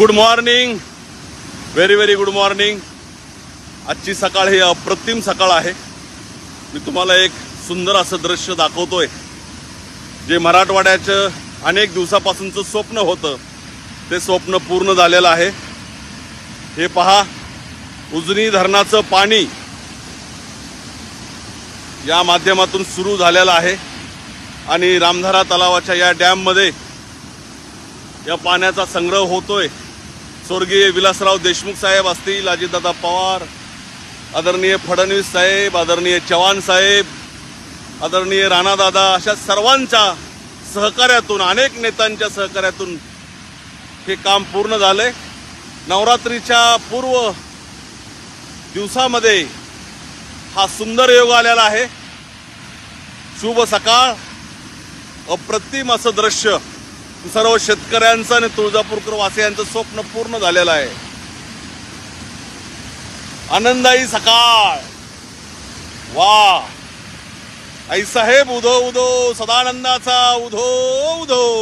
Good morning. Very very good morning आजची सकाळ ही अप्रतिम सकाळ आहे. मी तुम्हाला एक सुंदर असं दृश्य दाखवतोय. जे मराठवाड्याचं अनेक दिवसापासूनचं स्वप्न होतं. ते स्वप्न पूर्ण झालेलं आहे. हे पहा उजनी धरणाचं पाणी या माध्यमातून सुरू झालेलं आहे. आणि रामधारा तलावाच्या या डॅममध्ये या पाण्याचा संग्रह होतोय. स्वर्गीय विलासराव देशमुख साहेब असतील अजितदादा पवार आदरणीय फडणवीस साहेब आदरणीय चव्हाण साहेब आदरणीय राणादादा अशा सर्वांच्या सहकार्यातून अनेक नेत्यांच्या सहकार्यातून हे काम पूर्ण झाले नवरात्रीच्या पूर्व दिवसामध्ये हा सुंदर योग आलेला आहे. शुभ सकाळ अप्रतिम असं दृश्य सर्व शेतकऱ्यांचं आणि तुळजापूरकर वासियांचं स्वप्न पूर्ण झालेलं आहे. आनंदाई सकाळ. वा. आई साहेब उधो उधो सदानंदाचा उधो उधो.